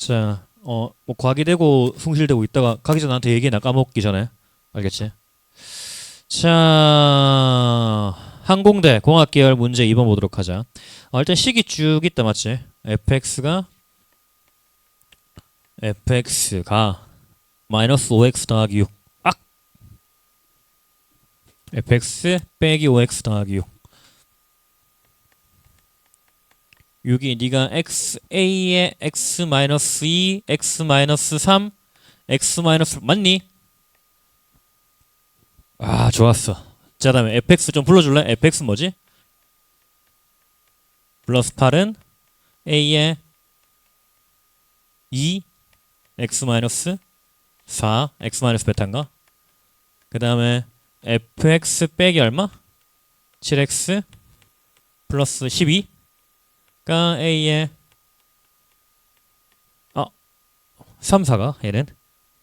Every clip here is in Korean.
자, 어, 뭐 과기 되고 숭실되고 있다가 가기 전에 나한테 얘기해 나 까먹기 전에 알겠지? 자, 항공대 공학 계열 문제 2번 보도록 하자. 어, 일단 식이 쭉 있다 맞지? fx가 fx가 마이너스 5x 더하기 6 악! fx 빼기 5x 더하기 6 6이 네가 xa에 x 마이너스 2, x 마이너스 3, x 마이너스 맞니? 아 좋았어. 자 다음에 fx 좀 불러줄래? fx 뭐지? 플러스 8은 a에 2, x 마이너스 4, x 마이너스 베타인가? 그 다음에 fx 빼기 얼마? 7x 플러스 12 가 A에 어. 3, 4가 얘는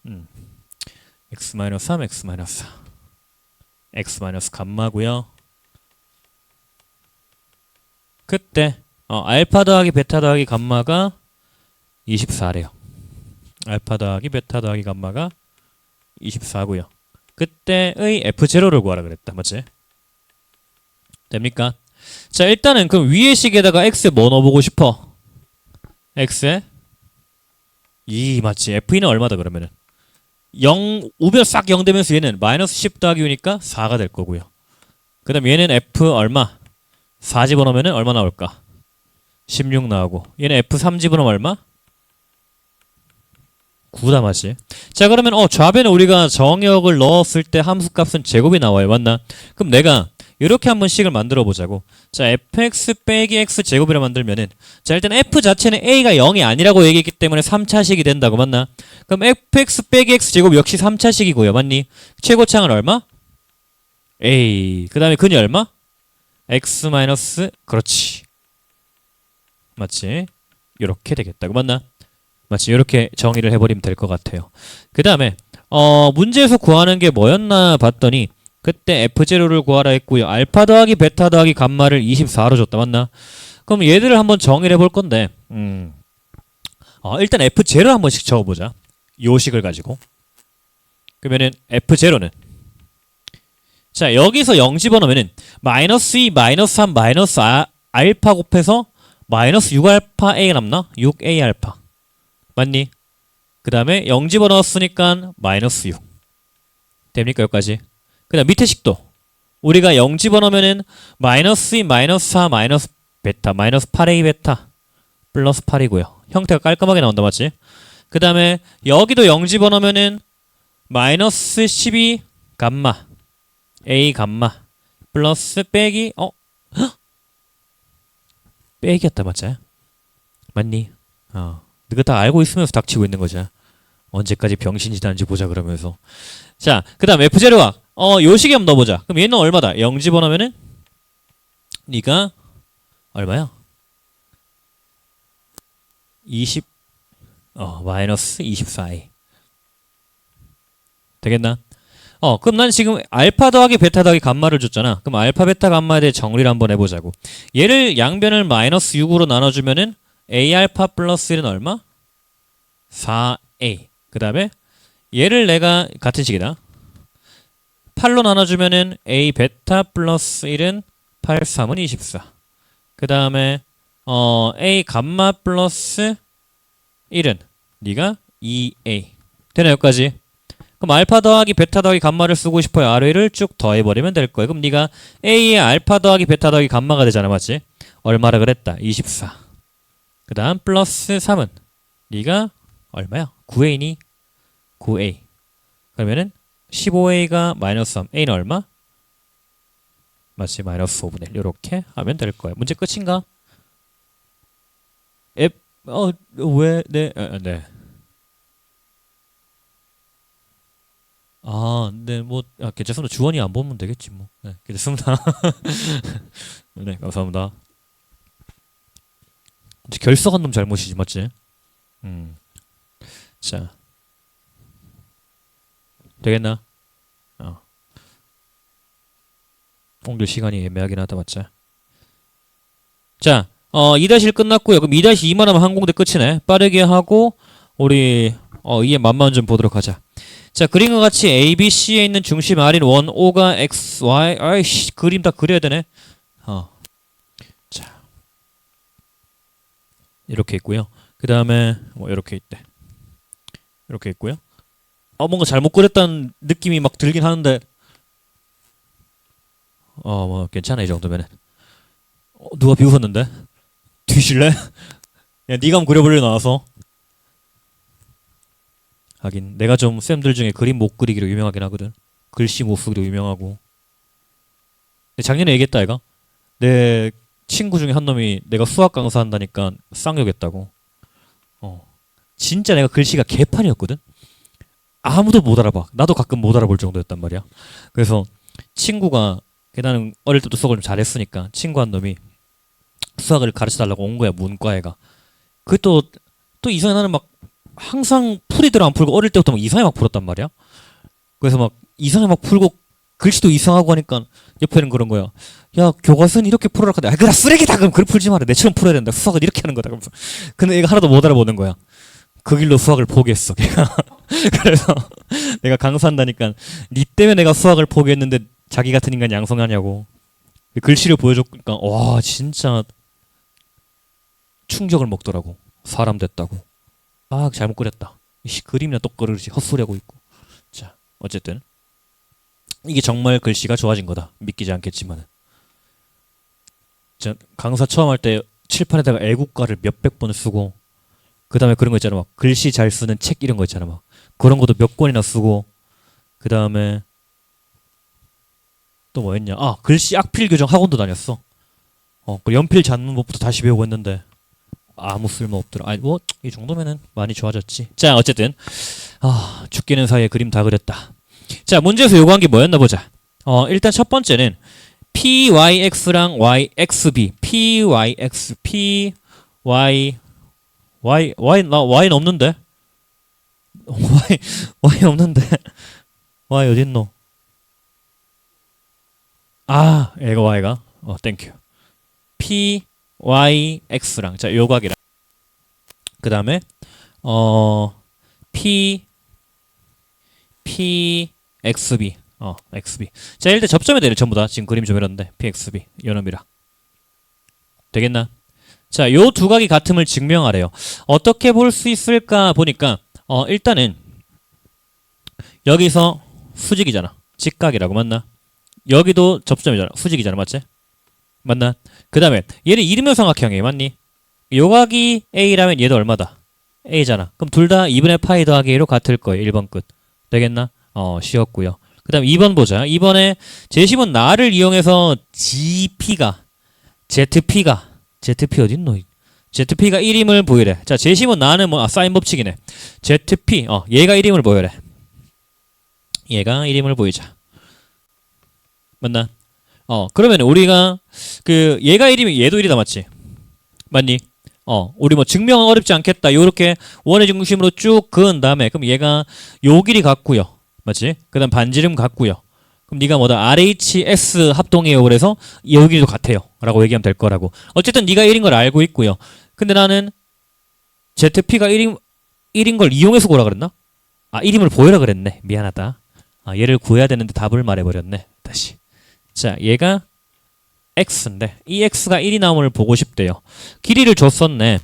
음. x 마이너스 3, x 마이너스 4 x 감마고요. 그때 어, 알파 더하기 베타 더하기 감마가 24래요. 알파 더하기 베타 더하기 감마가 24고요. 그때의 f0를 구하라 그랬다. 맞지? 됩니까? 자 일단은 그럼 위의 식에다가 x에 뭐 넣어보고 싶어? x에 2 맞지 f2는 얼마다 그러면은 0 우변 싹 0 되면서 얘는 마이너스 10 더하기 6이니까 4가 될 거고요 그 다음 얘는 f 얼마? 4 집어넣으면 얼마 나올까? 16 나오고 얘는 f3 집어넣으면 얼마? 9다 맞지 자 그러면 어 좌변에 우리가 정역을 넣었을 때 함수값은 제곱이 나와요 맞나? 그럼 내가 이렇게 한번 식을 만들어 보자고. 자, fx 빼기 x 제곱이라 만들면은 자, 일단 f 자체는 a가 0이 아니라고 얘기했기 때문에 3차식이 된다고 맞나? 그럼 fx 빼기 x 제곱 역시 3차식이고요. 맞니? 최고창은 얼마? a. 그다음에 근이 얼마? x 마이너스 그렇지. 맞지? 이렇게 되겠다고 맞나? 맞지? 이렇게 정의를 해버리면 될 것 같아요. 그 다음에 어 문제에서 구하는 게 뭐였나 봤더니 그때 f0를 구하라 했고요. 알파 더하기 베타 더하기 감마를 24로 줬다 맞나? 그럼 얘들을 한번 정의를 해볼 건데 음. 어, 일단 f0를 한 번씩 적어보자. 요식을 가지고 그러면은 f0는 자 여기서 0 집어넣으면은 마이너스 2, 마이너스 3, 마이너스 아, 알파 곱해서 마이너스 6알파 a가 남나? 6a 알파 맞니? 그 다음에 0 집어넣었으니까 마이너스 6 됩니까 여기까지? 그 다음 밑에 식도 우리가 0 집어넣으면은 마이너스 2, 마이너스 4, 마이너스 베타, 마이너스 8a 베타 플러스 8이고요. 형태가 깔끔하게 나온다 맞지? 그 다음에 여기도 0 집어넣으면은 마이너스 12 감마 a 감마 플러스 빼기 어? 헉! 빼기였다 맞지? 맞니? 어. 이거 다 알고 있으면서 닥치고 있는 거지. 언제까지 병신짓 하는지 보자 그러면서 자, 그 다음 F0가 어, 요식에 한번 넣어보자. 그럼 얘는 얼마다? 0 집어넣으면은 네가 얼마야? 20 어, 마이너스 24a 되겠나? 어, 그럼 난 지금 알파 더하기 베타 더하기 감마를 줬잖아. 그럼 알파 베타 감마에 대해 정리를 한번 해보자고. 얘를 양변을 마이너스 6으로 나눠주면은 a 알파 플러스 1은 얼마? 4a. 그 다음에 얘를 내가 같은 식이다. 8로 나눠주면은 a 베타 플러스 1은 8, 3은 24. 그 다음에 어, a 감마 플러스 1은 네가 2a. 되나 여기까지? 그럼 알파 더하기 베타 더하기 감마를 쓰고 싶어요. 아래를 쭉 더해버리면 될 거예요. 그럼 네가 a의 알파 더하기 베타 더하기 감마가 되잖아, 맞지? 얼마라 그랬다? 24. 그 다음 플러스 3은 네가 얼마야? 9a니? 9a. 그러면은 15a가 마이너스 3, a는 얼마? 맞지? 마이너스 5분의 1 이렇게 하면 될 거예요. 문제 끝인가? 앱, 어, 왜, 네, 아, 네. 아, 네, 뭐, 아, 괜찮습니다. 주원이 안 보면 되겠지, 뭐. 네, 괜찮습니다. 네, 감사합니다. 결석한 놈 잘못이지, 맞지? 음. 자. 되겠나? 어. 뽕들 시간이 애매하긴 하다 맞자. 자, 어, 2-1 끝났고요. 그럼 2-2만 하면 항공대 끝이네. 빠르게 하고 우리 어, 이에 맛만 좀 보도록 하자. 자, 그림과 같이 A, B, C에 있는 중심 R인 원 O가 X, Y, 아이씨, 그림 다 그려야 되네. 어. 자. 이렇게 있고요. 그 다음에 뭐 이렇게 있대. 이렇게 있고요. 어, 뭔가 잘못 그렸다는 느낌이 막 들긴 하는데 어, 뭐 괜찮아 이 정도면은. 어, 누가 비웃었는데? 뒤질래? 야, 네가 한번 그려볼래 나와서. 하긴 내가 좀 쌤들 중에 그림 못 그리기로 유명하긴 하거든. 글씨 못 쓰기로 유명하고. 작년에 얘기했다 얘가. 내 친구 중에 한 놈이 내가 수학 강사 한다니까 쌍욕했다고. 어. 진짜 내가 글씨가 개판이었거든. 아무도 못 알아봐. 나도 가끔 못 알아볼 정도였단 말이야. 그래서 친구가 나는 어릴 때도 수학을 좀 잘했으니까 친구 한 놈이 수학을 가르쳐 달라고 온 거야 문과애가. 그또 또 이상해 나는 막 항상 풀이대로 안 풀고 어릴 때부터 막 이상하게 막 풀었단 말이야. 그래서 막 이상하게 막 풀고 글씨도 이상하고 하니까 옆에는 그런 거야. 야 교과서는 이렇게 풀어라 하는데 아 그래 쓰레기다 그럼 그걸 풀지 마라 내처럼 풀어야 된다 수학은 이렇게 하는 거다 그러면서 근데 얘가 하나도 못 알아보는 거야. 그 길로 수학을 포기했어 걔가. 그래서 내가 강사한다니까 니 때문에 내가 수학을 포기했는데 자기 같은 인간 양성하냐고. 글씨를 보여줬으니까 와 진짜 충격을 먹더라고. 사람 됐다고. 아 잘못 그렸다. 이씨 그림이나 똑그릇이 헛소리하고 있고. 자 어쨌든 이게 정말 글씨가 좋아진 거다. 믿기지 않겠지만 저 강사 처음 할 때 칠판에다가 애국가를 몇백 번을 쓰고 그 다음에 그런 거 있잖아. 막 글씨 잘 쓰는 책 이런 거 있잖아. 막 그런 것도 몇 권이나 쓰고 그 다음에 또뭐 했냐? 아 글씨 악필 교정 학원도 다녔어. 어 그 연필 잡는 법부터 다시 배우고 했는데 아무 쓸모 없더라. 아니 뭐 이 정도면은 많이 좋아졌지. 자 어쨌든. 아 죽기는 사이에 그림 다 그렸다. 자 문제에서 요구한 게 뭐였나 보자. 어 일단 첫 번째는 pyx랑 yxb pyx py y y 나 y는 없는데? y y 없는데? y 어딨노? 아 얘가 y가 어 땡큐 p y x랑. 자 요각이랑. 그 다음에 어 p p xb 어 xb 자 일단 접점에 대해 전부 다 지금 그림 좀 이런데 p xb 요놈이라. 되겠나 자 요 두 각이 같음을 증명하래요. 어떻게 볼 수 있을까 보니까 어 일단은 여기서 수직이잖아. 직각이라고 맞나? 여기도 접점이잖아. 수직이잖아 맞지? 맞나? 그 다음에 얘는 이름의 삼각형이에요 맞니? 요각이 A라면 얘도 얼마다? A잖아. 그럼 둘 다 2분의 파이 더하기 A로 같을 거예요 1번 끝. 되겠나? 어 쉬웠고요. 그 다음 2번 보자. 2번에 제시문 나를 이용해서 GP가 ZP가 ZP 어딨노? ZP가 1임을 보이래. 자 제시문 나는 뭐 아, 사인 법칙이네. ZP 어 얘가 1임을 보여래. 얘가 1임을 보이자. 맞나? 어 그러면 우리가 그 얘가 1이면 얘도 1이다 맞지? 맞니? 어 우리 뭐 증명은 어렵지 않겠다. 요렇게 원의 중심으로 쭉 그은 다음에 그럼 얘가 요 길이 같고요. 맞지? 그 다음 반지름 같고요 그럼 네가 뭐다? RHS 합동이에요 그래서 여기도 같아요. 라고 얘기하면 될 거라고. 어쨌든 네가 1인 걸 알고 있고요. 근데 나는 ZP가 1인 1인 걸 이용해서 고라 그랬나? 아 1임을 보여라 그랬네. 미안하다. 아 얘를 구해야 되는데 답을 말해버렸네. 다시. 자 얘가 x인데 이 x가 1이 나옴을 보고 싶대요. 길이를 줬었네.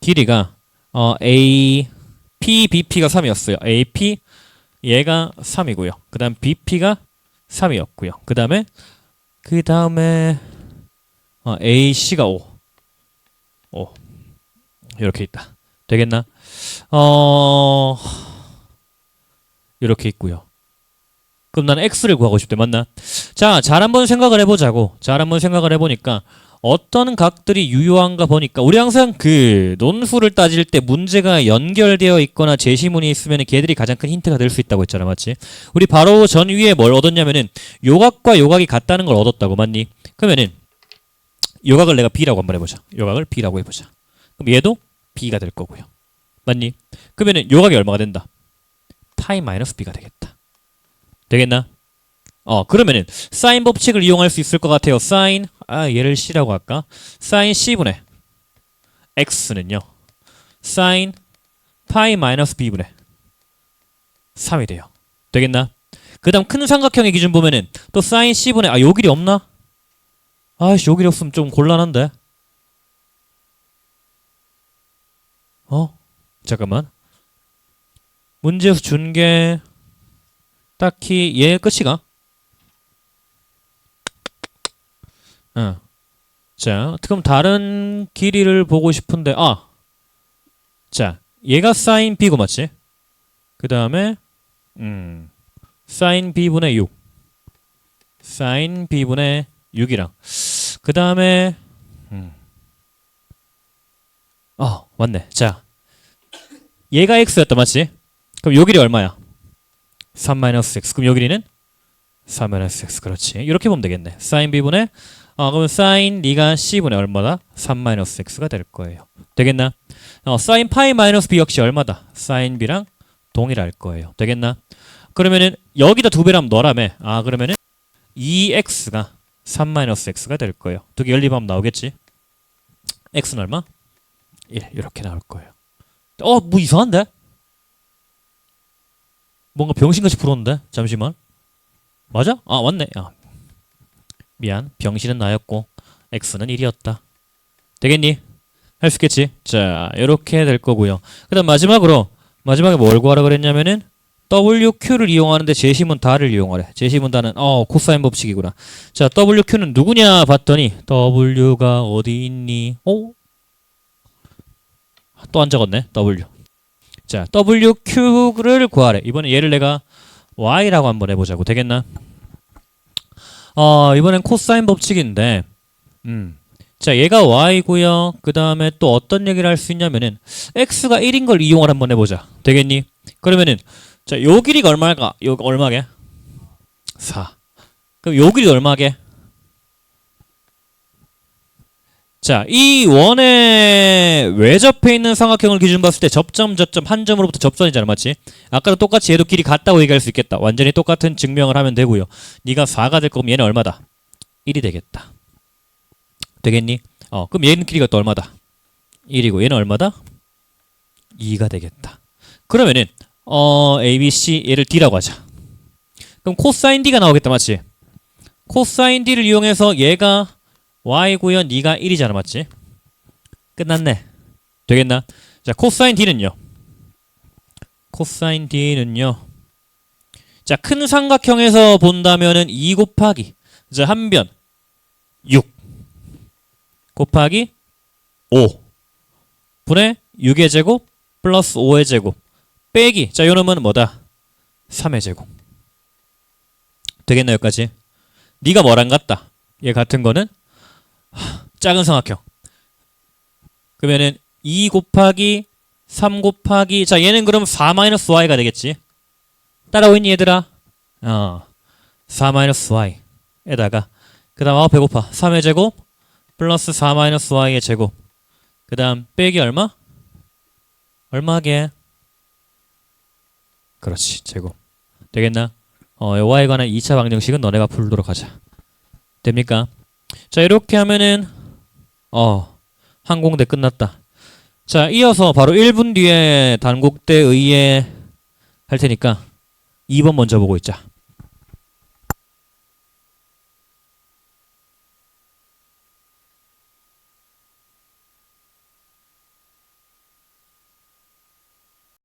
길이가 어 a p bp가 3이었어요. ap 얘가 3이고요. 그 다음 bp가 3이었고요. 그 다음에 그 다음에 어, ac가 5. 5. 이렇게 있다. 되겠나? 어 이렇게 있고요. 그럼 나는 x를 구하고 싶대 맞나? 자, 잘 한번 생각을 해보자고. 잘 한번 생각을 해보니까 어떤 각들이 유효한가 보니까 우리 항상 그 논술을 따질 때 문제가 연결되어 있거나 제시문이 있으면 걔들이 가장 큰 힌트가 될 수 있다고 했잖아 맞지? 우리 바로 전 위에 뭘 얻었냐면은 요각과 요각이 같다는 걸 얻었다고 맞니? 그러면은 요각을 내가 B라고 한번 해보자 요각을 B라고 해보자 그럼 얘도 B가 될 거고요 맞니? 그러면은 요각이 얼마가 된다? 파이 마이너스 B가 되겠다 되겠나? 어 그러면은 사인 법칙을 이용할 수 있을 것 같아요. 사인 아 얘를 C라고 할까? 사인 C분의 x는요. sin 파이 마이너스 b분의 3이 돼요. 되겠나? 그 다음 큰 삼각형의 기준 보면은 또 sin c분의 아요 길이 없나? 아이씨 요 길이 없으면 좀 곤란한데 어? 잠깐만 문제에서 준 게 딱히 얘 끝이가? 어. 자, 그럼 다른 길이를 보고 싶은데 아. 자, 얘가 sin b고 맞지? 그 다음에 음 sin b분의 6 sin b분의 6이랑 그 다음에 음. 어 맞네 자 얘가 x였다 맞지? 그럼 요 길이 얼마야? 3-x 그럼 요 길이는 3-x 그렇지 이렇게 보면 되겠네 sin b분의 어 그러면 sin 네가 c분의 얼마다? 3-x가 될 거예요 되겠나? 어 sin 파이 마이너스 b 역시 얼마다? sin b랑 동일할 거예요 되겠나? 그러면은 여기다 두 배라면 너라며 아 그러면은 2x가 3-x가 될 거예요 두 개 연립하면 나오겠지? x는 얼마? 1 이렇게 나올 거예요 어 뭐 이상한데? 뭔가 병신같이 풀었는데 잠시만 맞아? 아 맞네 아, 미안 병신은 나였고 x는 1이었다 되겠니? 할 수 있겠지? 자 이렇게 될 거고요 그 다음 마지막으로 마지막에 뭘 구하라 그랬냐면은 WQ를 이용하는데 제시문 다를 이용하래 제시문 다는 어 코사인 법칙이구나 자 WQ는 누구냐 봤더니 W가 어디 있니? 어? 또안 적었네 W 자 WQ를 구하래 이번에 얘를 내가 Y라고 한번 해보자고 되겠나? 어 이번엔 코사인 법칙인데 음. 자 얘가 Y고요 그 다음에 또 어떤 얘기를 할 수 있냐면은 X가 1인 걸 이용을 한번 해보자 되겠니? 그러면은 자 요 길이가 얼마일까? 요 얼마게? 4 그럼 요 길이 얼마게? 자, 이 원의 외접해 있는 삼각형을 기준 봤을 때 접점, 저점, 한 점으로부터 접선이잖아, 맞지? 아까도 똑같이 얘도 길이 같다고 얘기할 수 있겠다. 완전히 똑같은 증명을 하면 되고요. 네가 4가 될 거면 얘는 얼마다? 1이 되겠다. 되겠니? 어, 그럼 얘는 길이가 또 얼마다? 1이고 얘는 얼마다? 2가 되겠다. 그러면은 어, A, B, C 얘를 D라고 하자. 그럼 코사인 D가 나오겠다, 맞지? 코사인 D를 이용해서 얘가 y고요. 네가 1이잖아. 맞지? 끝났네. 되겠나? 자, 코사인 d는요. 코사인 d는요. 자, 큰 삼각형에서 본다면은 2 곱하기 자, 한 변 6 곱하기 5 분의 6의 제곱 플러스 5의 제곱 빼기 자, 요 놈은 뭐다? 3의 제곱. 되겠나 여기까지? 네가 뭐랑 같다? 얘 같은 거는 작은 삼각형. 그러면은 2 곱하기 3 곱하기 자 얘는 그럼 4-y가 되겠지. 따라오있니 얘들아? 어. 4-y 에다가 그 다음 아 배고파 3의 제곱 플러스 4-y의 제곱 그 다음 빼기 얼마? 얼마게? 그렇지 제곱 되겠나? 어 y에 관한 2차 방정식은 너네가 풀도록 하자 됩니까? 자 이렇게 하면은 어 항공대 끝났다. 자 이어서 바로 1분 뒤에 단국대 의예 할 테니까 2번 먼저 보고 있자.